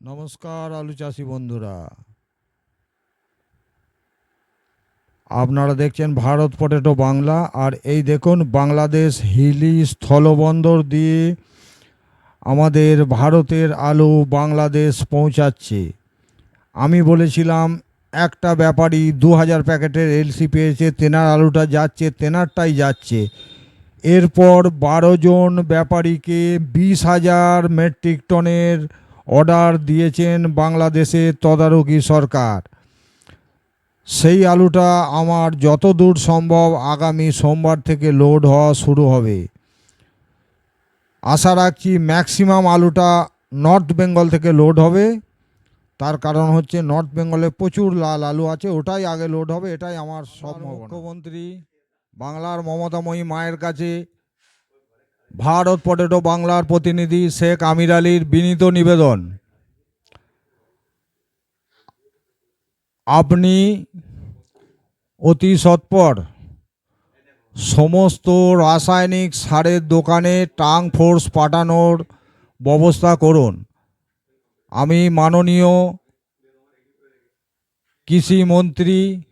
নমস্কার আলু চাষি বন্ধুরা। আপনারা দেখছেন ভারত পটেটো বাংলা, আর এই দেখুন বাংলাদেশ হিলি স্থলবন্দর দিয়ে আমাদের ভারতের আলু বাংলাদেশ পৌঁছাচ্ছে। আমি বলেছিলাম, একটা ব্যাপারী দু হাজার প্যাকেটের এলসি পেয়েছে, তেনার আলুটা যাচ্ছে, তেনারটাই যাচ্ছে। এরপর বারো জন ব্যাপারীকে বিশ হাজার মেট্রিক টনের অর্ডার দিয়েছেন বাংলাদেশের তদারকি সরকার। সেই আলুটা আমার যত দূর সম্ভব আগামী সোমবার থেকে লোড হওয়া শুরু হবে। আশা রাখছি ম্যাক্সিমাম আলুটা নর্থ বেঙ্গল থেকে লোড হবে। তার কারণ হচ্ছে নর্থ বেঙ্গলে প্রচুর লাল আলু আছে ওটাই আগে লোড হবে এটাই আমার সব মুখ্যমন্ত্রী বাংলার মমতাময়ী মায়ের কাছে ভারত পটেটো বাংলার প্রতিনিধি শেখ আমির আলীর বিনীত নিবেদন। আপনি অতি সৎপর। সমস্ত রাসায়নিক সারের দোকানে টাং ফোর্স পাঠানোর ব্যবস্থা করুন। আমি মাননীয় কৃষিমন্ত্রী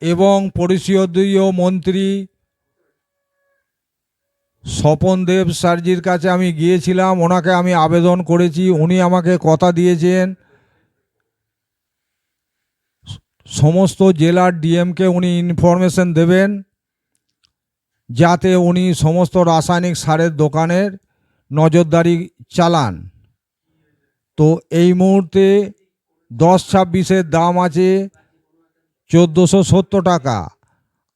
এবং পরিষদীয় মন্ত্রী স্বপন দেব স্যারজির কাছে আমি গিয়েছিলাম, ওনাকে আমি আবেদন করেছি, উনি আমাকে কথা দিয়েছেন। সমস্ত জেলার ডিএমকে উনি ইনফরমেশন দেবেন, যাতে উনি সমস্ত রাসায়নিক সারের দোকানের নজরদারি চালান। তো এই মুহূর্তে দশ ছাব্বিশের দাম আছে চোদ্দোশো সত্তর টাকা।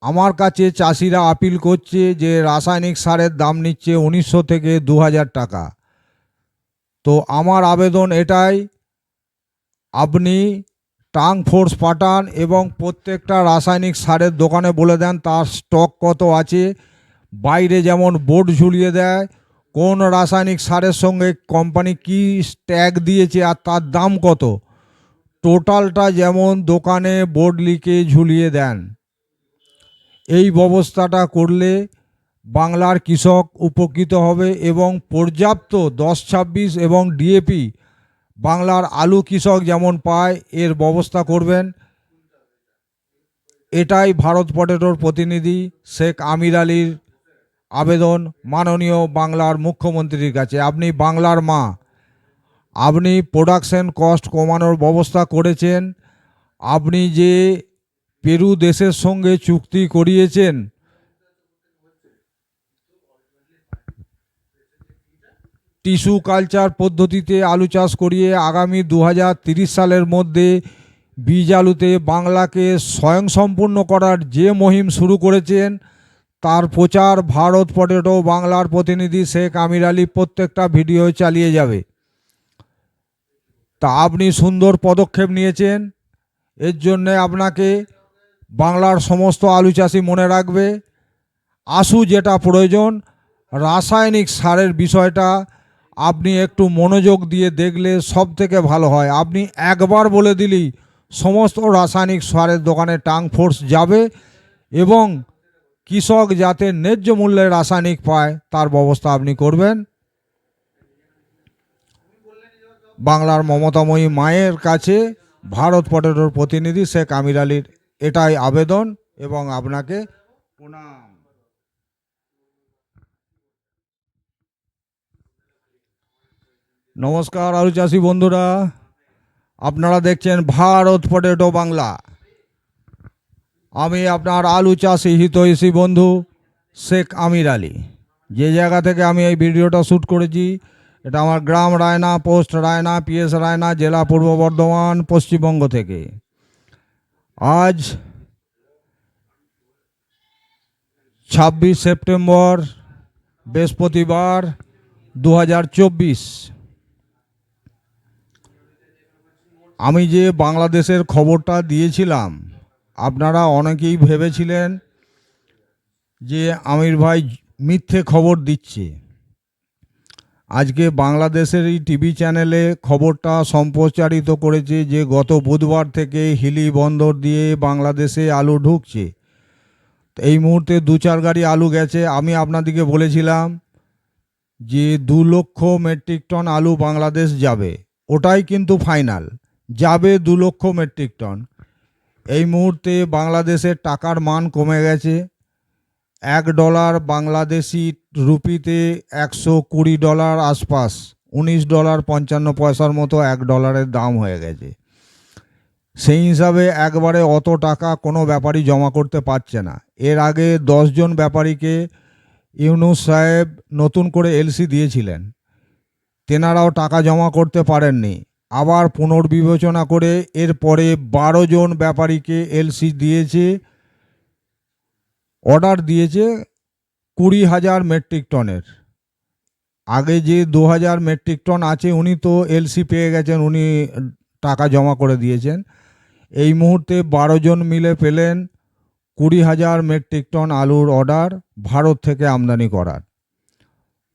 আমার কাছে চাষিরা আপিল করছে যে রাসায়নিক সারের দাম নিচ্ছে উনিশশো থেকে দু হাজার টাকা। তো আমার আবেদন এটাই, আপনি টাং ফোর্স পাঠান এবং প্রত্যেকটা রাসায়নিক সারের দোকানে বলে দেন তার স্টক কত আছে, বাইরে যেমন বোর্ড ঝুলিয়ে দেয়, কোন রাসায়নিক সারের সঙ্গে কোম্পানি কি ট্যাগ দিয়েছে আর তার দাম কত। টোটালটা যেমন দোকানে বোর্ড লিখে ঝুলিয়ে দেন। এই ব্যবস্থাটা করলে বাংলার কৃষক উপকৃত হবে এবং পর্যাপ্ত দশ ছাব্বিশ এবং ডিএপি বাংলার আলু কৃষক যেমন পায়, এর ব্যবস্থা করবেন। এটাই ভারত পটেটোর প্রতিনিধি শেখ আমির আলীর আবেদন মাননীয় বাংলার মুখ্যমন্ত্রীর কাছে। আপনি বাংলার মা। আপনি প্রোডাকশন কস্ট কমানোর ব্যবস্থা করেছেন। আপনি যে পেরু দেশের সঙ্গে চুক্তি করিয়েছেন। টিস্যু কালচার পদ্ধতিতে আলু চাষ করিয়ে আগামী দু সালের মধ্যে বীজ আলুতে বাংলাকে স্বয়ংসম্পূর্ণ করার যে মহিম শুরু করেছেন, তার প্রচার ভারত পটেটো বাংলার প্রতিনিধি শেখ আমির আলী প্রত্যেকটা ভিডিও চালিয়ে যাবে। তা আপনি সুন্দর পদক্ষেপ নিয়েছেন। এর জন্যে আপনাকে বাংলার সমস্ত আলু চাষি মনে রাখবে। আশু যেটা প্রয়োজন, রাসায়নিক সারের বিষয়টা আপনি একটু মনোযোগ দিয়ে দেখলে সব থেকে ভালো হয়। আপনি একবার বলে দিলেই সমস্ত রাসায়নিক সারের দোকানে টাং ফোর্স যাবে এবং কৃষক যাতে ন্যায্য মূল্যে রাসায়নিক পায়, তার ব্যবস্থা আপনি করবেন। বাংলার মমতাময়ী মায়ের কাছে ভারত পটেটোর প্রতিনিধি শেখ আমির আলীর এটাই আবেদন এবং আপনাকে প্রণাম। নমস্কার আলু চাষি বন্ধুরা আপনারা দেখছেন ভারত পটেটো বাংলা। আমি আপনার আলু চাষি হিতৈষী বন্ধু শেখ আমির আলী। যে জায়গা থেকে আমি এই ভিডিওটা শ্যুট করেছি এটা আমার গ্রাম রায়না পোস্ট রায়না পিএস রায়না জেলা পূর্ব বর্ধমান পশ্চিমবঙ্গ থেকে। আজ ছাব্বিশ সেপ্টেম্বর বৃহস্পতিবার দু হাজার চব্বিশ। আমি যে বাংলাদেশের খবরটা দিয়েছিলাম, আপনারা অনেকেই ভেবেছিলেন যে আমির ভাই মিথ্যে খবর দিচ্ছে। আজকে বাংলাদেশের এই টিভি চ্যানেলে খবরটা সম্প্রচারিত করেছে যে গত বুধবার থেকে হিলি বন্দর দিয়ে বাংলাদেশে আলু ঢুকছে। এই মুহূর্তে দু চার গাড়ি আলু গেছে। আমি আপনাদেরকে বলেছিলাম যে দু লক্ষ মেট্রিক টন আলু বাংলাদেশ যাবে। ওটাই কিন্তু ফাইনাল। যাবে দু লক্ষ মেট্রিক টন। এই মুহূর্তে বাংলাদেশের টাকার মান কমে গেছে। এক ডলার বাংলাদেশি রুপিতে একশো কুড়ি ডলার আশপাশ, উনিশ ডলার পঞ্চান্ন পয়সার মতো এক ডলারের দাম হয়ে গেছে। সেই হিসাবে একবারে অত টাকা কোনো ব্যাপারী জমা করতে পারছে না। এর আগে দশজন ব্যাপারীকে ইউনুস সাহেব নতুন করে এলসি দিয়েছিলেন। তেনারাও টাকা জমা করতে পারেননি। আবার পুনর্বিবেচনা করে এরপরে বারো জন ব্যাপারীকে এলসি দিয়েছে। অর্ডার দিয়েছে কুড়ি হাজার মেট্রিক টনের। আগে যে দু হাজার মেট্রিক টন আছে, উনি তো এলসি পেয়ে গেছেন, উনি টাকা জমা করে দিয়েছেন। এই মুহূর্তে বারো জন মিলে পেলেন কুড়ি হাজার মেট্রিক টন আলুর অর্ডার ভারত থেকে আমদানি করার।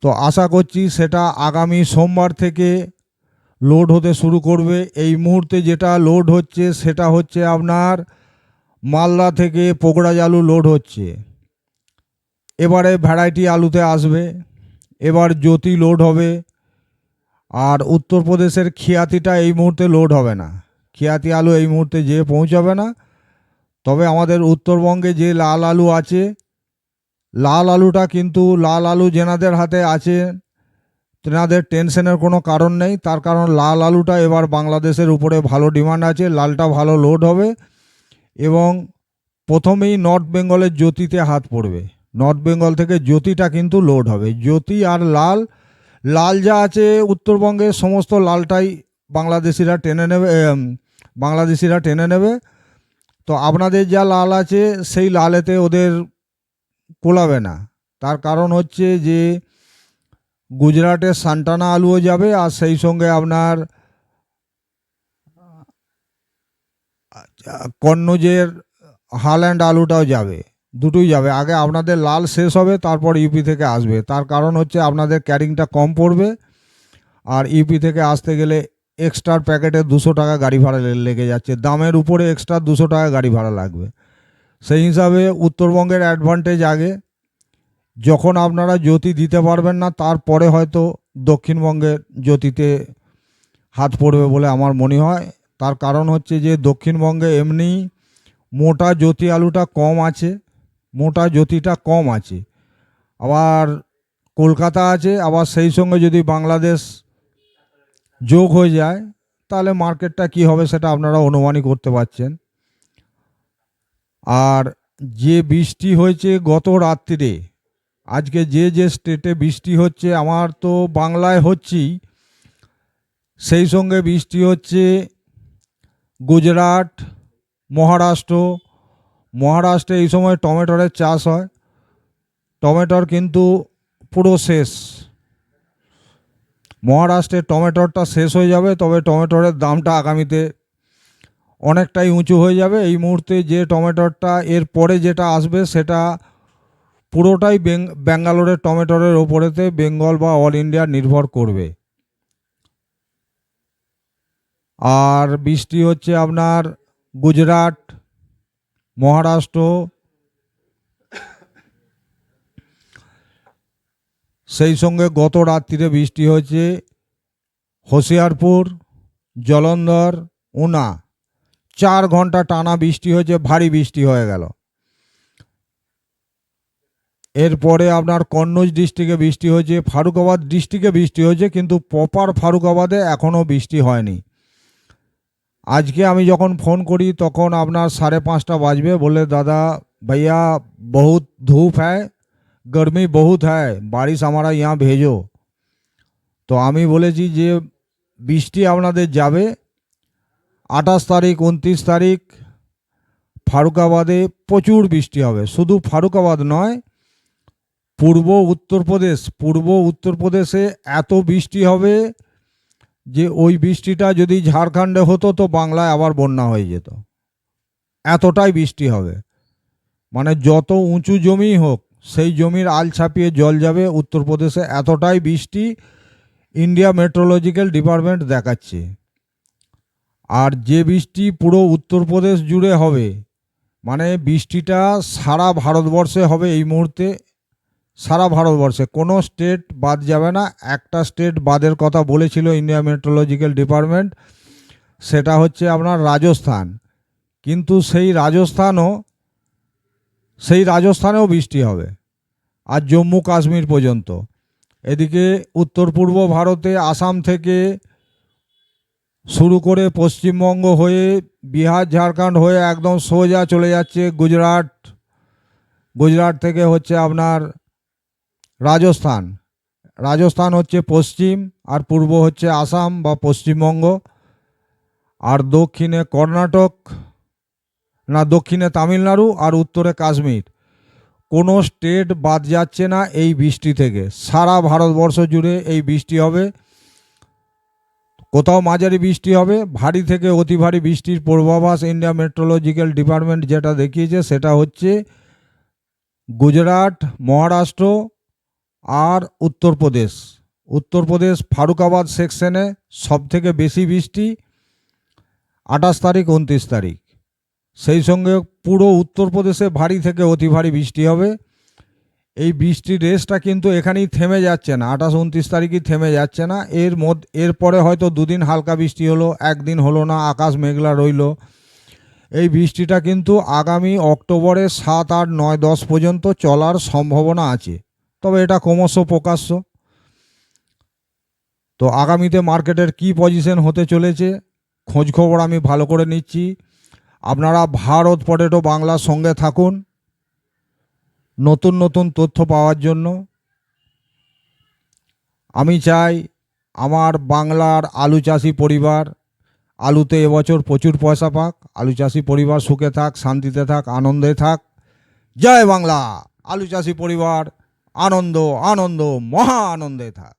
তো আশা করছি সেটা আগামী সোমবার থেকে লোড হতে শুরু করবে। এই মুহূর্তে যেটা লোড হচ্ছে, সেটা হচ্ছে আপনার মালদা থেকে পোকড়াজ আলু লোড হচ্ছে। এবারে ভ্যারাইটি আলুতে আসবে, এবার জ্যোতি লোড হবে, আর উত্তরপ্রদেশের খিয়াতিটা এই মুহূর্তে লোড হবে না। খিয়াতি আলু এই মুহূর্তে যেয়ে পৌঁছাবে না। তবে আমাদের উত্তরবঙ্গে যে লাল আলু আছে, লাল আলুটা কিন্তু লাল আলু যেনাদের হাতে আছে, তেনাদের টেনশনের কোনো কারণ নেই। তার কারণ লাল আলুটা এবার বাংলাদেশের উপরে ভালো ডিমান্ড আছে, লালটা ভালো লোড হবে। এবং প্রথমেই নর্থ বেঙ্গলের জ্যোতিতে হাত পড়বে। নর্থ বেঙ্গল থেকে জ্যোতিটা কিন্তু লোড হবে। জ্যোতি আর লাল লাল যা আছে উত্তরবঙ্গে সমস্ত লালটাই বাংলাদেশিরা টেনে নেবে বাংলাদেশিরা টেনে নেবে। তো আপনাদের যা লাল আছে সেই লালেতে ওদের কোলাবে না। তার কারণ হচ্ছে যে গুজরাটের সান্টানা আলুও যাবে আর সেই সঙ্গে আপনার কন্নজের হাল্যান্ড আলুটাও যাবে, দুটোই যাবে। আগে আপনাদের লাল শেষ হবে, তারপর ইউপি থেকে আসবে। তার কারণ হচ্ছে আপনাদের ক্যারিংটা কম পড়বে, আর ইউপি থেকে আসতে গেলে এক্সট্রার প্যাকেটে দুশো টাকা গাড়ি ভাড়া লেগে যাচ্ছে। দামের উপরে এক্সট্রা দুশো টাকা গাড়ি ভাড়া লাগবে। সেই হিসাবে উত্তরবঙ্গের অ্যাডভান্টেজ আগে। যখন আপনারা জ্যোতি দিতে পারবেন না, তারপরে হয়তো দক্ষিণবঙ্গের জ্যোতিতে হাত পড়বে বলে আমার মনে হয়। তার কারণ হচ্ছে যে দক্ষিণবঙ্গে এমনি মোটা জ্যোতি আলুটা কম আছে, মোটা জ্যোতিটা কম আছে। আবার কলকাতা আছে, আবার সেই সঙ্গে যদি বাংলাদেশ যোগ হয়ে যায়, তাহলে মার্কেটটা কি হবে সেটা আপনারা অনুমানই করতে পারছেন। আর যে বৃষ্টি হয়েছে গত রাত্রিরে, আজকে যে যে স্টেটে বৃষ্টি হচ্ছে, আমার তো বাংলায় হচ্ছেই সেই সঙ্গে বৃষ্টি হচ্ছে গুজরাট, মহারাষ্ট্র। মহারাষ্ট্রে এই সময় টমেটোরের চাষ হয়। টমেটোর কিন্তু পুরো শেষ। মহারাষ্ট্রে টমেটোরটা শেষ হয়ে যাবে, তবে টমেটোরের দামটা আগামীতে অনেকটাই উঁচু হয়ে যাবে। এই মুহূর্তে যে টমেটোরটা এর পরে যেটা আসবে, সেটা পুরোটাই বেং, ব্যাঙ্গালোরের টমেটোরের ওপরেতে বেঙ্গল বা অল ইন্ডিয়া নির্ভর করবে। আর বৃষ্টি হচ্ছে আপনার গুজরাট, মহারাষ্ট্র, সেই সঙ্গে গত রাত্রিরে বৃষ্টি হয়েছে হোশিয়ারপুর, জলন্ধর, উনা। চার ঘণ্টা টানা বৃষ্টি হয়েছে, ভারী বৃষ্টি হয়ে গেল। এরপরে আপনার কন্নৌজ ডিস্ট্রিক্টে বৃষ্টি হয়েছে, ফারুকাবাদ ডিস্ট্রিক্টে বৃষ্টি হয়েছে, কিন্তু প্রপার ফারুকাবাদে এখনও বৃষ্টি হয়নি। আজকে আমি যখন ফোন করি, তখন আপনার সাড়ে পাঁচটা বাজবে। বলে দাদা, ভাইয়া, বহুত ধূপ হ্যাঁ গরমি বহুত হ্যাঁ বারিশ আমরা ইয়া ভেজো। তো আমি বলেছি যে, বৃষ্টি আপনাদের যাবে। আঠাশ তারিখ, উনত্রিশ তারিখ, ফারুকাবাদে প্রচুর বৃষ্টি হবে। শুধু ফারুকাবাদ নয়, পূর্ব উত্তরপ্রদেশ, পূর্ব উত্তরপ্রদেশে এত বৃষ্টি হবে। যে ওই বৃষ্টিটা যদি ঝাড়খণ্ডে হতো, তো বাংলায় আবার বন্যা হয়ে যেত। এতটাই বৃষ্টি হবে। মানে যত উঁচু জমি হোক, সেই জমির আল ছাপিয়ে জল যাবে। উত্তরপ্রদেশে এতটাই বৃষ্টি, ইন্ডিয়া মেট্রোলজিক্যাল ডিপার্টমেন্ট দেখাচ্ছে। আর যে বৃষ্টি পুরো উত্তরপ্রদেশ জুড়ে হবে মানে বৃষ্টিটা সারা ভারতবর্ষে হবে এই মুহূর্তে। সারা ভারতবর্ষে। কোনো স্টেট বাদ যাবে না। একটা স্টেট বাদের কথা বলেছিল ইন্ডিয়া মেট্রোলজিক্যাল ডিপার্টমেন্ট সেটা হচ্ছে আপনার রাজস্থান। কিন্তু সেই রাজস্থানও, সেই রাজস্থানেও বৃষ্টি হবে, আর জম্মু কাশ্মীর পর্যন্ত। এদিকে উত্তর পূর্ব ভারতে আসাম থেকে শুরু করে পশ্চিমবঙ্গ হয়ে বিহার, ঝাড়খণ্ড হয়ে একদম সোজা চলে যাচ্ছে গুজরাট। গুজরাট থেকে হচ্ছে আপনার রাজস্থান। রাজস্থান হচ্ছে পশ্চিম আর পূর্ব হচ্ছে আসাম বা পশ্চিমবঙ্গ। আর দক্ষিণে কর্ণাটক না, দক্ষিণে তামিলনাড়ু আর উত্তরে কাশ্মীর। কোনো স্টেট বাদ যাচ্ছে না এই বৃষ্টি থেকে। সারা ভারতবর্ষ জুড়ে এই বৃষ্টি হবে। কোথাও মাঝারি বৃষ্টি হবে। ভারী থেকে অতি ভারী বৃষ্টির পূর্বাভাস ইন্ডিয়া মেট্রোলজিক্যাল ডিপার্টমেন্ট যেটা দেখিয়েছে সেটা হচ্ছে গুজরাট, মহারাষ্ট্র আর উত্তরপ্রদেশ উত্তরপ্রদেশ ফারুকাবাদ সেকশনে সব থেকে বেশি বৃষ্টি আঠাশ তারিখ, উনত্রিশ তারিখ। সেই সঙ্গে পুরো উত্তরপ্রদেশে ভারী থেকে অতি ভারী বৃষ্টি হবে। এই বৃষ্টির রেসটা কিন্তু এখানেই থেমে যাচ্ছে না, আঠাশ, উনত্রিশ তারিখই থেমে যাচ্ছে না। এর মধ্যে এরপরে হয়তো দুদিন হালকা বৃষ্টি হলো, একদিন হলো না, আকাশ মেঘলা রইল। এই বৃষ্টিটা কিন্তু আগামী অক্টোবরে সাত, আট, নয়, দশ পর্যন্ত চলার সম্ভাবনা আছে। তবে এটা ক্রমশ প্রকাশ্য। তো আগামীতে মার্কেটের কি পজিশন হতে চলেছে খোঁজ খবর আমি ভালো করে নিচ্ছি। আপনারা ভারত পটেটো বাংলার সঙ্গে থাকুন, নতুন নতুন তথ্য পাওয়ার জন্য। আমি চাই আমার বাংলার আলু চাষি পরিবার, আলুতে এবছর প্রচুর পয়সা পাক, আলু চাষি পরিবার সুখে থাক, শান্তিতে থাক, আনন্দে থাক। জয় বাংলা, আলু চাষি পরিবার। আনন্দ আনন্দ মহা আনন্দে থাক।